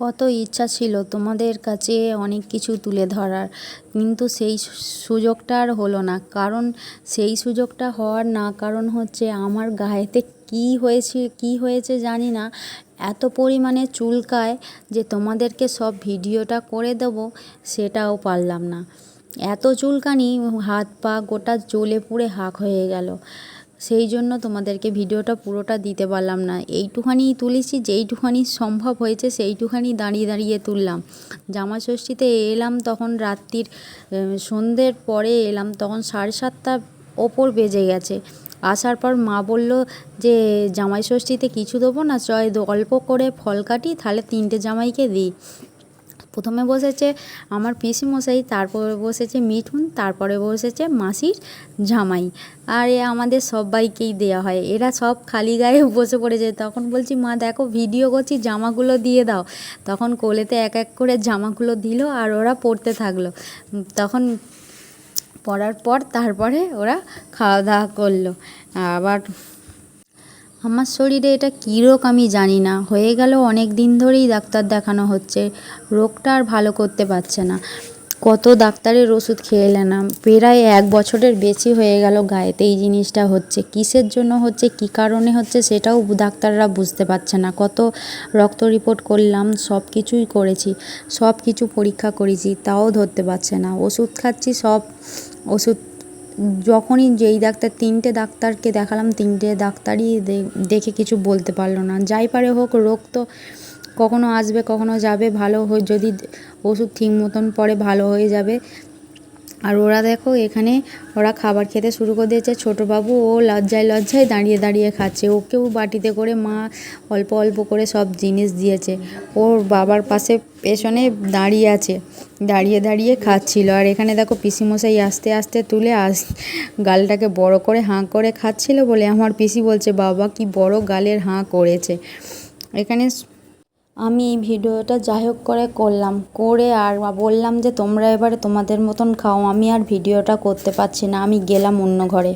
কত ইচ্ছা ছিল তোমাদের কাছে অনেক কিছু তুলে ধরার, কিন্তু সেই সুযোগটা আর হলো না। কারণ সেই সুযোগটা হওয়ার না কারণ হচ্ছে আমার গায়েতে কী হয়েছে কী হয়েছে জানি না। এত পরিমাণে চুলকায় যে তোমাদেরকে সব ভিডিওটা করে দেবো সেটাও পারলাম না। এত চুলকানি, হাত পা গোটা জ্বলে পুড়ে হাঁক হয়ে গেল। সেই জন্য তোমাদেরকে ভিডিওটা পুরোটা দিতে পারলাম না। এইটুখানি তুলেছি, যেইটুখানি সম্ভব হয়েছে সেইটুখানি দাঁড়িয়ে দাঁড়িয়ে তুললাম। জামা ষষ্ঠীতে এলাম তখন রাত্রির সন্ধ্যের পরে এলাম তখন সাড়ে সাতটা ওপর বেজে গেছে। আসার পর মা বলল যে জামাই ষষ্ঠীতে কিছু দেবো না চয় অল্প করে ফল কাটি, তাহলে তিনটে জামাইকে দিই। প্রথমে বসেছে আমার পিসিমশাই, তারপরে বসেছে মিঠুন, তারপরে বসেছে মাসির জামাই। আর এ আমাদের সবাইকেই দেওয়া হয়। এরা সব খালি গায়ে বসে পড়েছে। তখন বলছি, মা, দেখো, ভিডিও করছি, জামাগুলো দিয়ে দাও। তখন কোলেতে এক এক করে জামাগুলো দিল আর ওরা পরতে থাকল। তখন পরার পর তারপরে ওরা খাওয়া দাওয়া করল। আবার আমার শরীরে এটা কী রোগ আমি জানি না। হয়ে গেল অনেক দিন ধরেই ডাক্তার দেখানো হচ্ছে। রোগটা আর ভালো করতে পারছে না। কত ডাক্তারের ওষুধ খেয়ে এলাম প্রায় এক বছরের বেশি হয়ে গেল গায়েতে এই জিনিসটা হচ্ছে। কিসের জন্য হচ্ছে, কী কারণে হচ্ছে সেটাও ডাক্তাররা বুঝতে পারছে না। কত রক্ত রিপোর্ট করলাম, সব কিছুই করেছি, সব কিছু পরীক্ষা করেছি, তাও ধরতে পারছে না। ওষুধ খাচ্ছি, সব ওষুধ যখনই যেই ডাক্তার, তিনটে ডাক্তারকে দেখালাম, তিনটে ডাক্তারই দেখে কিছু বলতে পারল না। যাই পারে হোক, রোগ তো কখনো আসবে, কখনো যাবে, ভালো হয়ে যদি ওষুধ ঠিক মতন পরে ভালো হয়ে যাবে আর ওরা দেখো এখানে ওরা খাবার খেতে শুরু করে দিয়েছে। ছোটোবাবু ও লজ্জায় লজ্জায় দাঁড়িয়ে দাঁড়িয়ে খাচ্ছে। ওকেও বাটিতে করে মা অল্প অল্প করে সব জিনিস দিয়েছে। ওর বাবার পাশে পেছনে দাঁড়িয়ে আছে। দাঁড়িয়ে দাঁড়িয়ে খাচ্ছিল। আর এখানে দেখো পিসিমশাই আস্তে আস্তে তুলে আস গালটাকে বড় করে হাঁ করে খাচ্ছিল বলে আমার পিসি বলছে, বাবা, কি বড় গালের হাঁ করেছে। এখানে আমি এই ভিডিওটা যাই হোক করে করলাম। করে আর বললাম যে তোমরা এবারে তোমাদের মতন খাও, আমি আর ভিডিওটা করতে পারছি না, আমি গেলাম অন্য ঘরে।